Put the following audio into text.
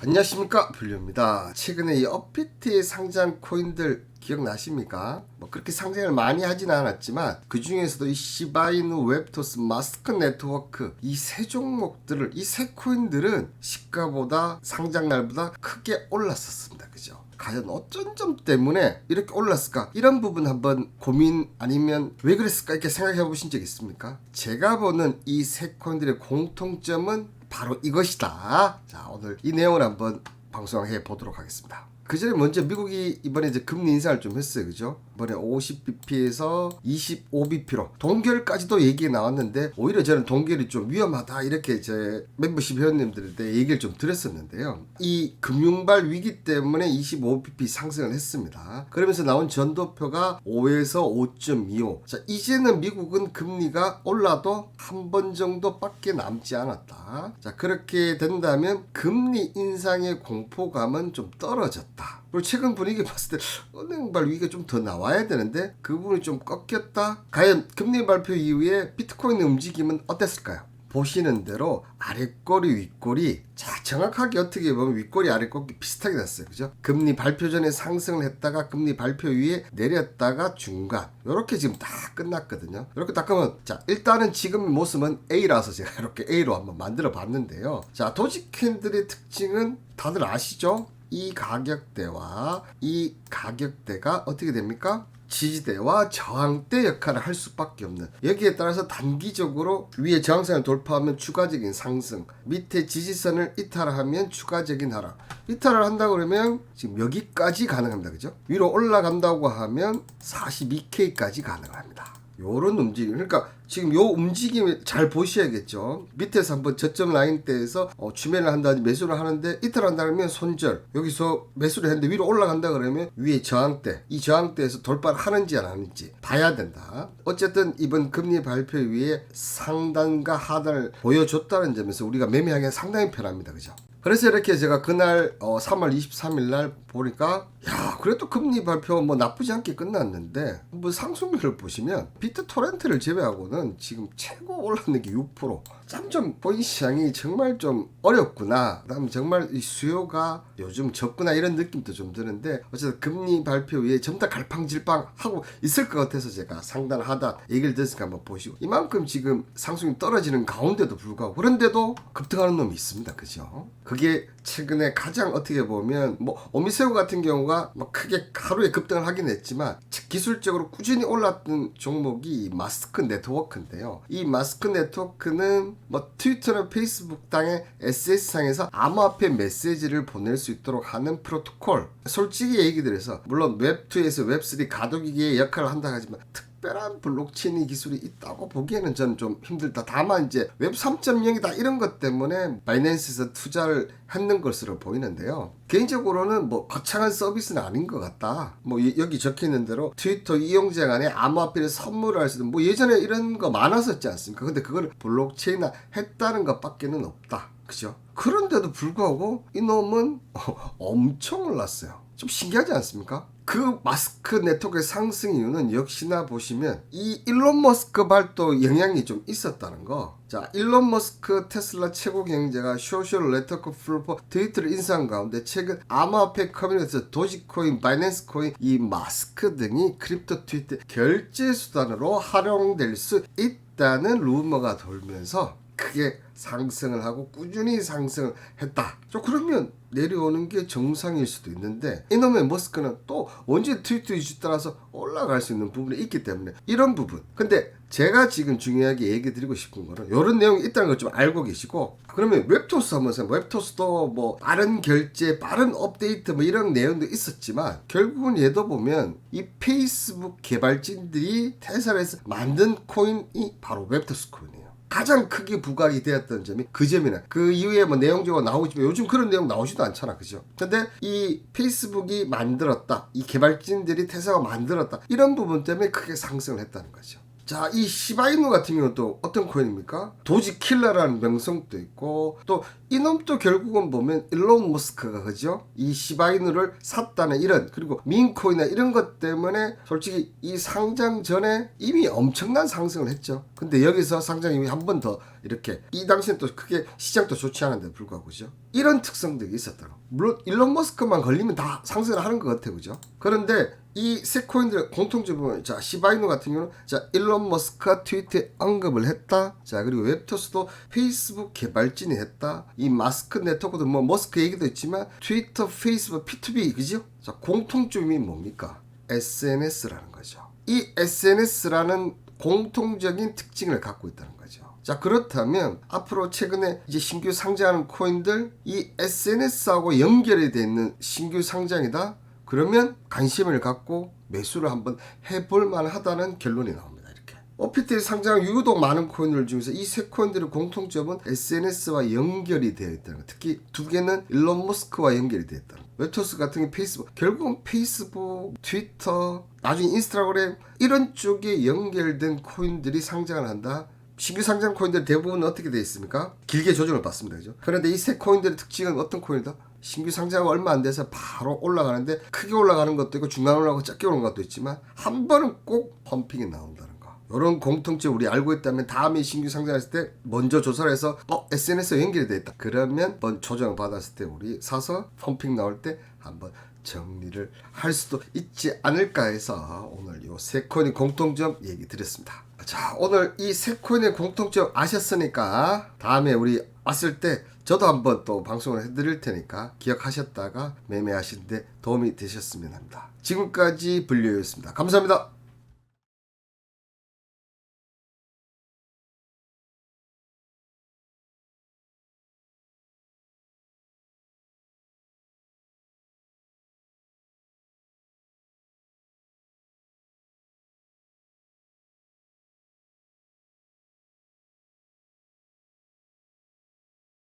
안녕하십니까 블류입니다. 최근에 이 업비트의 상장 코인들 기억나십니까? 뭐 그렇게 상장을 많이 하진 않았지만 그 중에서도 이 시바이누, 웹토스, 마스크 네트워크 이 세 종목들을 이 세 코인들은 시가보다 상장 날보다 크게 올랐었습니다. 그죠? 과연 어쩐 점 때문에 이렇게 올랐을까? 이런 부분 한번 고민 아니면 왜 그랬을까? 이렇게 생각해 보신 적 있습니까? 제가 보는 이 세 코인들의 공통점은 바로 이것이다. 자, 오늘 이 내용을 한번 방송해 보도록 하겠습니다. 그 전에 먼저 미국이 이번에 이제 금리 인상을 좀 했어요. 그죠? 이번에 50bp에서 25bp로 동결까지도 얘기 나왔는데 오히려 저는 동결이 좀 위험하다 이렇게 제 멤버십 회원님들한테 얘기를 좀 드렸었는데요. 이 금융발 위기 때문에 25bp 상승을 했습니다. 그러면서 나온 전도표가 5에서 5.25. 자, 이제는 미국은 금리가 올라도 한 번 정도밖에 남지 않았다. 자, 그렇게 된다면 금리 인상의 공포감은 좀 떨어졌다. 그리고 최근 분위기 봤을 때 은행발 위기가 좀 더 나와야 되는데 그 부분이 좀 꺾였다. 과연 금리 발표 이후에 비트코인의 움직임은 어땠을까요? 보시는 대로 아래꼬리 윗꼬리 자 정확하게 어떻게 보면 윗꼬리 아래꼬리 비슷하게 났어요. 그죠? 금리 발표 전에 상승을 했다가 금리 발표 위에 내렸다가 중간. 이렇게 지금 다 끝났거든요. 이렇게 딱 보면 자 일단은 지금 모습은 A라서 제가 이렇게 A로 한번 만들어 봤는데요. 자 도지캔들의 특징은 다들 아시죠 이 가격대와 이 가격대가 어떻게 됩니까? 지지대와 저항대 역할을 할 수밖에 없는 여기에 따라서 단기적으로 위에 저항선을 돌파하면 추가적인 상승 밑에 지지선을 이탈하면 추가적인 하락. 이탈을 한다 그러면 지금 여기까지 가능합니다. 그죠? 위로 올라간다고 하면 42K까지 가능합니다 요런 움직임. 그러니까 지금 요 움직임을 잘 보셔야겠죠. 밑에서 한번 저점 라인대에서 어, 주매를 한다든지 매수를 하는데 이틀 한다 그러면 손절. 여기서 매수를 했는데 위로 올라간다 그러면 위에 저항대. 이 저항대에서 돌파를 하는지 안 하는지 봐야 된다. 어쨌든 이번 금리 발표 위에 상단과 하단을 보여줬다는 점에서 우리가 매매하기가 상당히 편합니다. 그죠 그래서 이렇게 제가 그날 어, 3월 23일 날 보니까 야 그래도 금리 발표 뭐 나쁘지 않게 끝났는데 뭐 상승률을 보시면 비트 토렌트를 제외하고는 지금 최고 올랐는 게 6%. 짬좀 보인 시장이 정말 좀 어렵구나. 그다음 정말 이 수요가 요즘 적구나 이런 느낌도 좀 드는데 어쨌든 금리 발표 위에 전부 다 갈팡질팡 하고 있을 것 같아서 제가 상단 하단 얘기를 들었으니까 한번 보시고 이만큼 지금 상승이 떨어지는 가운데도 불구하고 그런데도 급등하는 놈이 있습니다. 그죠? 그게 최근에 가장 어떻게 보면 뭐 오미세우 같은 경우가 뭐 크게 하루에 급등을 하긴 했지만 기술적으로 꾸준히 올랐던 종목이 이 마스크 네트워크인데요. 이 마스크 네트워크는 뭐 트위터나 페이스북 당의 SS상에서 암호화폐 메시지를 보낼 수 있도록 하는 프로토콜. 솔직히 얘기 드려서 물론 웹2에서 웹3 가도기기의 역할을 한다 하지만 특별한 블록체인 기술이 있다고 보기에는 저는 좀 힘들다. 다만 이제 웹 3.0이다 이런 것 때문에 바이낸스에서 투자를 했는 것으로 보이는데요. 개인적으로는 뭐 거창한 서비스는 아닌 것 같다. 뭐 이- 여기 적혀 있는 대로 트위터 이용자 간에 암호화폐를 선물을 할수 있는 뭐 예전에 이런 거 많았었지 않습니까? 근데 그걸 블록체인화 했다는 것밖에는 없다. 그죠? 그런데도 불구하고 이놈은 엄청 올랐어요. 좀 신기하지 않습니까? 그 마스크 네트워크의 상승 이유는 역시나 보시면 이 일론 머스크 발도 영향이 좀 있었다는 거. 자, 일론 머스크 테슬라 최고 경제가 소셜 네트워크 플랫폼 트위터를 인수한 가운데 최근 암호화폐 커뮤니티에서 도지코인, 바이낸스 코인, 이 마스크 등이 크립토 트위터 결제 수단으로 활용될 수 있다는 루머가 돌면서 크게 상승을 하고 꾸준히 상승을 했다. 저 그러면 내려오는 게 정상일 수도 있는데 이놈의 머스크는 또 언제 트위터 이슈 따라서 올라갈 수 있는 부분이 있기 때문에 이런 부분. 근데 제가 지금 중요하게 얘기 드리고 싶은 거는 이런 내용이 있다는 걸 좀 알고 계시고 그러면 웹토스 한번 생각 웹토스도 뭐 빠른 결제 빠른 업데이트 뭐 이런 내용도 있었지만 결국은 얘도 보면 이 페이스북 개발진들이 테슬라에서 만든 코인이 바로 웹토스 코인이에요. 가장 크게 부각이 되었던 점이 그 점이나 그 이후에 뭐 내용적으로 나오지만 요즘 그런 내용 나오지도 않잖아. 그죠? 근데 이 페이스북이 만들었다. 이 개발진들이 테슬라가 만들었다. 이런 부분 때문에 크게 상승을 했다는 거죠. 자, 이 시바이누 같은 경우는 또 어떤 코인입니까? 도지 킬러라는 명성도 있고 또 이놈도 결국은 보면 일론 머스크가 그죠? 이 시바이누를 샀다는 이런 그리고 민코인이나 이런 것 때문에 솔직히 이 상장 전에 이미 엄청난 상승을 했죠. 근데 여기서 상장이 한 번 더 이렇게 이 당시엔 또 크게 시장도 좋지 않은데 불구하고 그죠? 이런 특성들이 있었다고. 물론 일론 머스크만 걸리면 다 상승을 하는 것 같아요, 그죠? 그런데 이 세 코인들의 공통점 보면 자 시바이누 같은 경우는 자 일론 머스크가 트위터에 언급을 했다. 자 그리고 웹토스도 페이스북 개발진이 했다. 이 마스크 네트워크도 뭐 머스크 얘기도 있지만 트위터, 페이스북, P2B 그죠? 자 공통점이 뭡니까? SNS라는 거죠. 이 SNS라는 공통적인 특징을 갖고 있다는 거죠. 자 그렇다면 앞으로 최근에 이제 신규 상장하는 코인들 이 SNS하고 연결이 돼 있는 신규 상장이다. 그러면 관심을 갖고 매수를 한번 해볼 만하다는 결론이 나옵니다. OPT 상장 유독 많은 코인들 중에서 이 세 코인들의 공통점은 SNS와 연결이 되어 있다는 것. 특히 두 개는 일론 머스크와 연결이 되어 있다는 것. 웹토스 같은 게 페이스북, 결국은 페이스북, 트위터, 나중에 인스타그램 이런 쪽에 연결된 코인들이 상장을 한다. 신규 상장 코인들 대부분 어떻게 되어 있습니까? 길게 조정을 받습니다. 그죠? 그런데 이 세 코인들의 특징은 어떤 코인이다? 신규 상장가 얼마 안 돼서 바로 올라가는데 크게 올라가는 것도 있고 중간 올라가고 작게 오는 것도 있지만 한 번은 꼭 펌핑이 나온다는 거. 이런 공통점 우리 알고 있다면 다음에 신규 상장했을 때 먼저 조사를 해서 어 SNS에 연결이 돼 있다. 그러면 한번 조정 받았을 때 우리 사서 펌핑 나올 때 한번 정리를 할 수도 있지 않을까 해서 오늘 요 세 코인의 공통점 얘기 드렸습니다. 자 오늘 이 세 코인의 공통점 아셨으니까 다음에 우리 왔을 때 저도 한번 또 방송을 해드릴 테니까 기억하셨다가 매매하시는데 도움이 되셨으면 합니다. 지금까지 분류였습니다. 감사합니다.